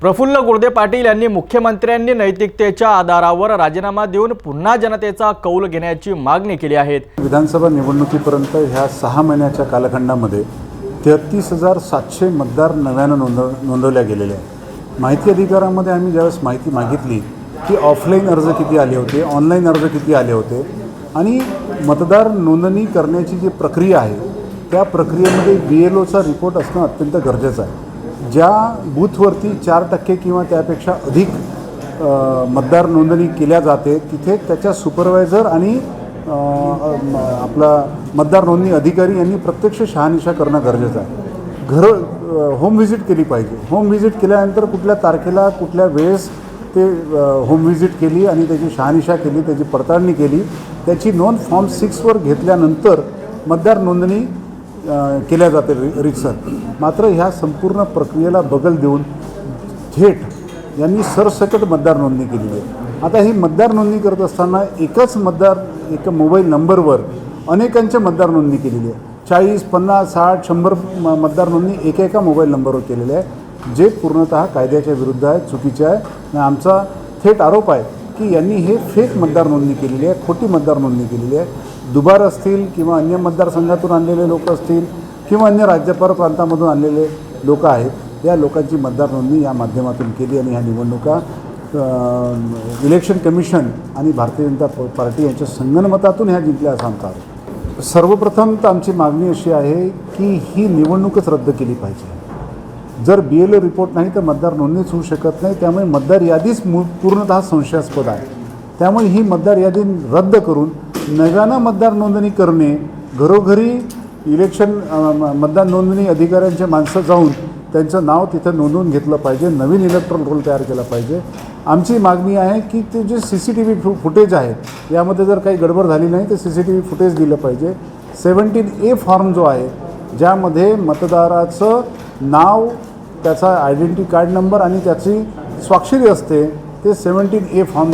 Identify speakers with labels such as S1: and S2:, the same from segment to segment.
S1: प्रफुल्ल गुर्दे पाटील यांनी मुख्यमंत्र्यांनी नैतिकतेच्या आधारावर राजीनामा देऊन पुन्हा जनतेचा कौल घेण्याची मागणी केली आहे.
S2: विधानसभा निवडणुकीपर्यंत ह्या सहा महिन्याच्या कालखंडामध्ये तेहतीस हजार सातशे मतदार नव्यानं नोंदव नोंदवल्या गेलेल्या आहेत. माहिती अधिकारामध्ये आम्ही ज्यावेळेस माहिती मागितली की ऑफलाईन अर्ज किती आले होते ऑनलाईन अर्ज किती आले होते आणि मतदार नोंदणी करण्याची जी प्रक्रिया आहे त्या प्रक्रियेमध्ये बी एल ओचा रिपोर्ट असणं अत्यंत गरजेचं आहे. ज्या बूथवरती चार टक्के किंवा त्यापेक्षा अधिक मतदार नोंदणी केल्या जाते तिथे त्याच्या सुपरवायझर आणि आपला मतदार नोंदणी अधिकारी यांनी प्रत्यक्ष शहानिशा करणं गरजेचं आहे. घर होम व्हिजिट केली पाहिजे. होम व्हिजिट केल्यानंतर कुठल्या तारखेला कुठल्या वेळेस ते होम व्हिजिट केली आणि त्याची शहानिशा केली त्याची पडताळणी केली त्याची नोंद फॉर्म सिक्सवर घेतल्यानंतर मतदार नोंदणी केल्या जाते रितसर. मात्र ह्या संपूर्ण प्रक्रियेला बगल देऊन थेट यांनी सरसकट मतदार नोंदणी केलेली आहे. आता ही मतदार नोंदणी करत असताना एकच मतदार एका मोबाईल नंबरवर अनेकांच्या मतदार नोंदणी केलेली आहे. चाळीस पन्नास साठ शंभर म मतदार नोंदणी एका एका मोबाईल नंबरवर केलेली आहे जे पूर्णतः कायद्याच्या विरुद्ध आहे चुकीचे आहे. आणि आमचा थेट आरोप आहे की यांनी हे फेक मतदार नोंदणी केलेली आहे खोटी मतदार नोंदणी केलेली आहे. दुबार असतील किंवा अन्य मतदारसंघातून आणलेले लोक असतील किंवा अन्य राज्यपाल प्रांतामधून आणलेले लोक आहेत या लोकांची मतदार नोंदणी या माध्यमातून केली आणि ह्या निवडणुका इलेक्शन कमिशन आणि भारतीय जनता प- पार्टी यांच्या संगनमतातून ह्या जिंकल्या असा आमचा आरोप सर्वप्रथम तर आमची मागणी अशी आहे की ही निवडणूकच रद्द केली पाहिजे. जर बी एल ओ रिपोर्ट नाही तर मतदार नोंदणीच होऊ शकत नाही त्यामुळे मतदार यादीच मू पूर्णतः संशयास्पद आहे. त्यामुळे ही मतदार यादी रद्द करून नव्यानं मतदार नोंदणी करणे घरोघरी इलेक्शन म- मतदार नोंदणी अधिकाऱ्यांचे माणसं जाऊन त्यांचं नाव तिथं नोंदवून घेतलं पाहिजे. नवीन इलेक्ट्रॉल रोल तयार केला पाहिजे. आमची मागणी आहे की ते जे सी सी टी व्ही फु फुटेज आहेत यामध्ये जर काही गडबड झाली नाही तर C C T V footage दिलं पाहिजे. सेवन्टीन ए फॉर्म जो आहे ज्यामध्ये मतदाराचं नाव त्याचा आयडेंटिटी कार्ड नंबर आणि त्याची स्वाक्षरी असते ते सेवन्टीन ए फॉर्म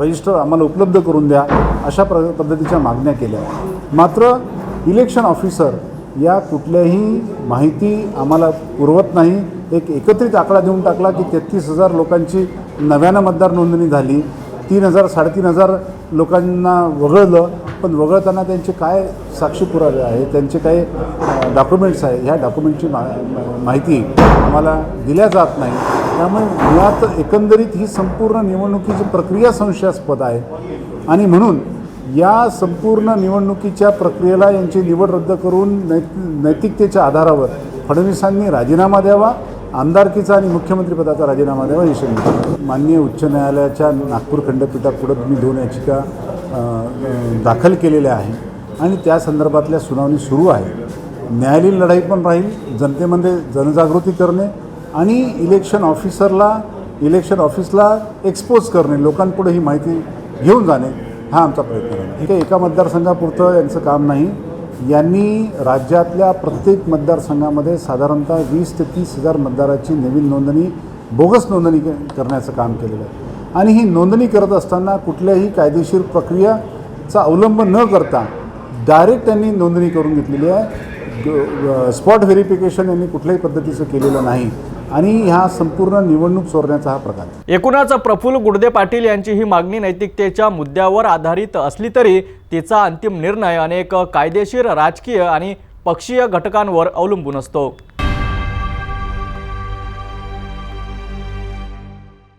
S2: रजिस्टर आम्हाला उपलब्ध करून द्या. अशा प्र पद्धतीच्या मागण्या केल्या. मात्र इलेक्शन ऑफिसर या कुठल्याही माहिती आम्हाला पुरवत नाही. एक एकत्रित आकडा देऊन टाकला की तेहतीस हजार लोकांची नव्यानं मतदार नोंदणी झाली. तीन हजार साडेतीन हजार लोकांना वगळलं पण वगळताना त्यांचे काय साक्षी पुरावे आहे त्यांचे काय डॉक्युमेंट्स आहे ह्या डॉक्युमेंटची मा मा- माहिती आम्हाला दिल्या जात नाही. त्यामुळे मुळात एकंदरीत ही संपूर्ण निवडणुकीची प्रक्रिया संशयास्पद आहे. आणि म्हणून या संपूर्ण निवडणुकीच्या प्रक्रियेला यांची निवड रद्द करून नै नैतिकतेच्या आधारावर फडणवीसांनी राजीनामा द्यावा आमदारकीचा आणि मुख्यमंत्रीपदाचा राजीनामा द्यावा ही विनंती माननीय उच्च न्यायालयाच्या नागपूर खंडपीठापुढं मी दोन याचिका दाखल केलेल्या आहे आणि त्या संदर्भातल्या सुनावणी सुरू आहे. न्यायालयीन लढाई पण राहील जनतेमध्ये जनजागृती करणे आणि इलेक्शन ऑफिसरला इलेक्शन ऑफिसला एक्सपोज करणे लोकांपुढे ही माहिती घेऊन जाणे हा आमचा प्रयत्न राहील. हे एका मतदारसंघापुरतं यांचं काम नाही. यांनी राज्यातल्या प्रत्येक मतदारसंघामध्ये साधारणतः वीस ते तीस हजार मतदाराची नवीन नोंदणी बोगस नोंदणी करण्याचं काम केलेलं आहे. आणि ही नोंदणी करत असताना कुठल्याही कायदेशीर प्रक्रियाचा अवलंब न करता डायरेक्ट त्यांनी नोंदणी करून घेतलेली आहे. स्पॉट व्हेरिफिकेशन यांनी कुठल्याही पद्धतीचं केलेलं नाही. आणि ह्या संपूर्ण निवडणूक चोरण्याचा हा प्रकार.
S1: एकूणच प्रफुल्ल गुडदे पाटील यांची ही मागणी नैतिकतेच्या मुद्द्यावर आधारित असली तरी तिचा अंतिम निर्णय अनेक कायदेशीर राजकीय आणि पक्षीय घटकांवर अवलंबून असतो.